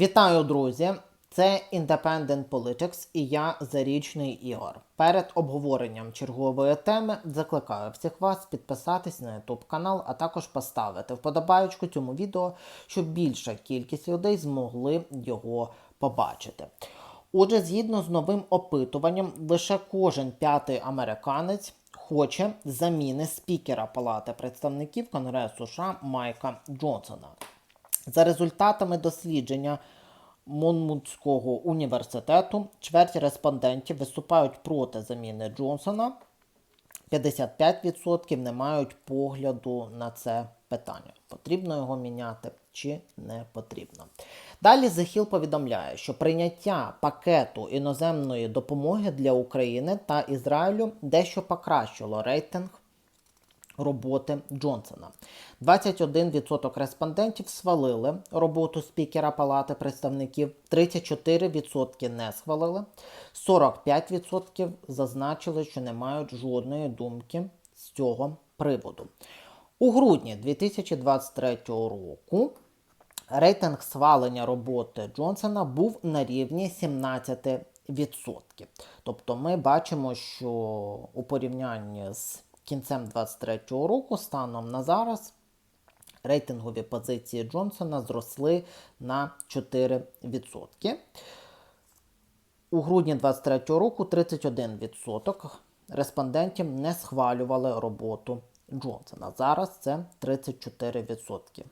Вітаю, друзі! Це Independent Politics і я Зарічний Ігор. Перед обговоренням чергової теми закликаю всіх вас підписатись на YouTube канал, а також поставити вподобаючку цьому відео, щоб більша кількість людей змогли його побачити. Отже, згідно з новим опитуванням, лише кожен п'ятий американець хоче заміни спікера Палати представників Конгресу США Майка Джонсона. За результатами дослідження Монмутського університету, чверть респондентів виступають проти заміни Джонсона. 55% не мають погляду на це питання. Потрібно його міняти чи не потрібно. Далі Hill повідомляє, що прийняття пакету іноземної допомоги для України та Ізраїлю дещо покращило рейтинг роботи Джонсона. 21% респондентів схвалили роботу спікера Палати представників, 34% не схвалили, 45% зазначили, що не мають жодної думки з цього приводу. У грудні 2023 року рейтинг схвалення роботи Джонсона був на рівні 17%. Тобто ми бачимо, що у порівнянні з кінцем 2023 року, станом на зараз, рейтингові позиції Джонсона зросли на 4%. У грудні 2023 року 31% респондентів не схвалювали роботу Джонсона. Зараз це 34%.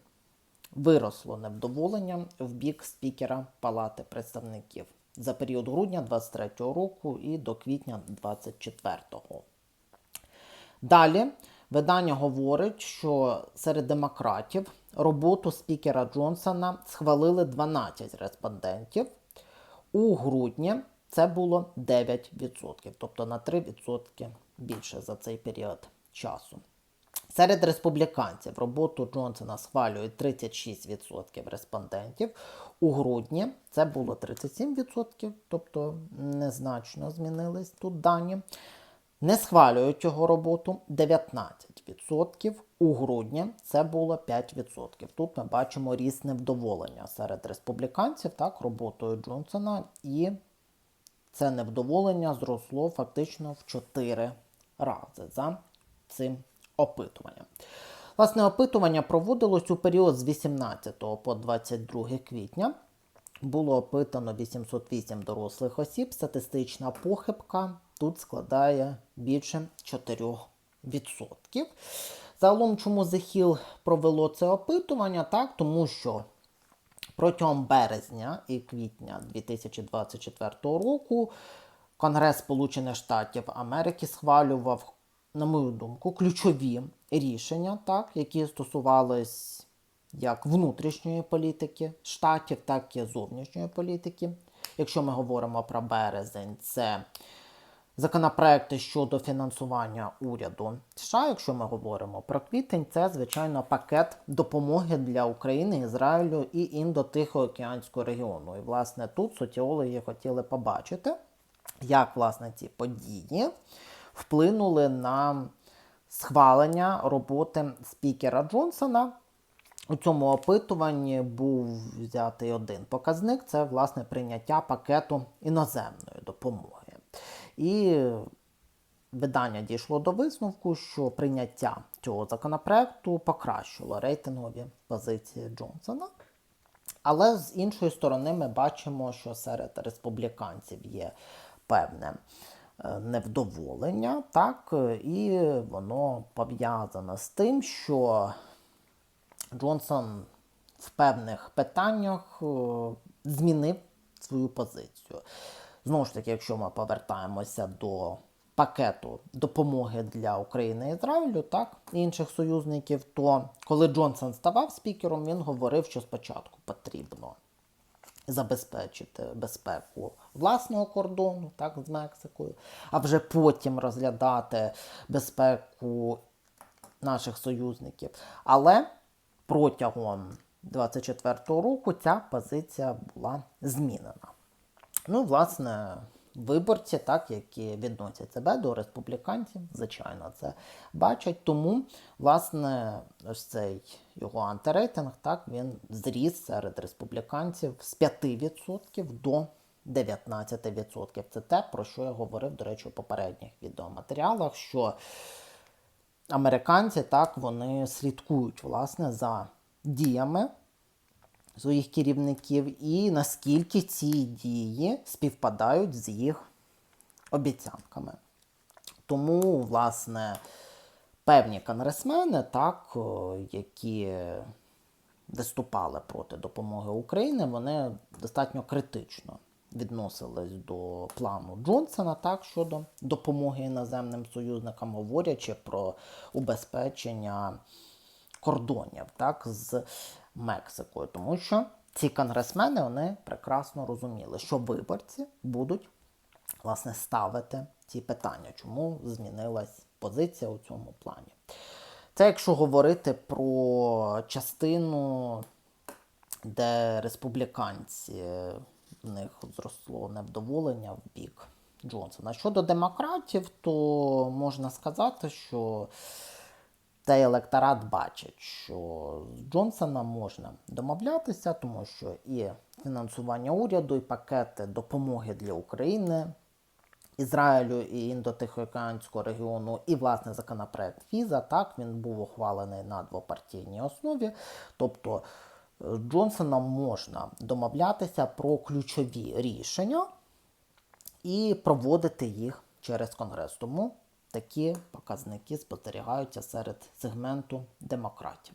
Виросло невдоволення в бік спікера Палати представників за період грудня 2023 року і до квітня 2024 року. Далі видання говорить, що серед демократів роботу спікера Джонсона схвалили 12 респондентів. У грудні це було 9%, тобто на 3% більше за цей період часу. Серед республіканців роботу Джонсона схвалюють 36% респондентів. У грудні це було 37%, тобто незначно змінились тут дані. Не схвалюють його роботу 19%. У грудні це було 5%. Тут ми бачимо ріст невдоволення серед республіканців так, роботою Джонсона, і це невдоволення зросло фактично в 4 рази за цим опитуванням. Власне, опитування проводилось у період з 18 по 22 квітня. Було опитано 808 дорослих осіб. Статистична похибка тут складає більше 4%. Загалом, чому Hill провело це опитування? Так, Тому що протягом березня і квітня 2024 року Конгрес Сполучених Штатів Америки схвалював, на мою думку, ключові рішення, так, які стосувались як внутрішньої політики штатів, так і зовнішньої політики. Якщо ми говоримо про березень, це законопроекти щодо фінансування уряду США. Якщо ми говоримо про квітень, це звичайно пакет допомоги для України, Ізраїлю і індо-Тихоокеанського регіону. І власне тут соціологи хотіли побачити, як власне ці події вплинули на схвалення роботи спікера Джонсона. У цьому опитуванні був взятий один показник це власне прийняття пакету іноземної допомоги. І видання дійшло до висновку, що прийняття цього законопроекту покращило рейтингові позиції Джонсона. Але з іншої сторони, ми бачимо, що серед республіканців є певне е, невдоволення, так, і воно пов'язане з тим, що Джонсон в певних питаннях е, змінив свою позицію. Знову ж таки, якщо ми повертаємося до пакету допомоги для України і Ізраїлю, так, і інших союзників, то коли Джонсон ставав спікером, він говорив, що спочатку потрібно забезпечити безпеку власного кордону, так, з Мексикою, а вже потім розглядати безпеку наших союзників. Але протягом 24-го року ця позиція була змінена. Ну, власне, виборці, так, які відносять себе до республіканців, звичайно, це бачать. Тому, власне, ось цей його антирейтинг, так, він зріс серед республіканців з 5% до 19%. Це те, про що я говорив, до речі, у попередніх відеоматеріалах, що американці так вони слідкують власне за діями своїх керівників і наскільки ці дії співпадають з їх обіцянками. Тому, власне, певні конгресмени, так, які виступали проти допомоги Україні, вони достатньо критично відносились до плану Джонсона так, щодо допомоги іноземним союзникам, говорячи про убезпечення кордонів так, з Мексикою. Тому що ці конгресмени вони прекрасно розуміли, що виборці будуть власне ставити ці питання, чому змінилась позиція у цьому плані. Це якщо говорити про частину, де республіканці в них зросло невдоволення в бік Джонсона. Щодо демократів, то можна сказати, що цей електорат бачить, що з Джонсона можна домовлятися, тому що і фінансування уряду, і пакети допомоги для України, Ізраїлю і індотихоокеанського регіону, і власне законопроект Віза, так він був ухвалений на двопартійній основі. Тобто з Джонсоном можна домовлятися про ключові рішення і проводити їх через Конгрес. Тому такі показники спостерігаються серед сегменту демократів.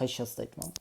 Хай щастить вам!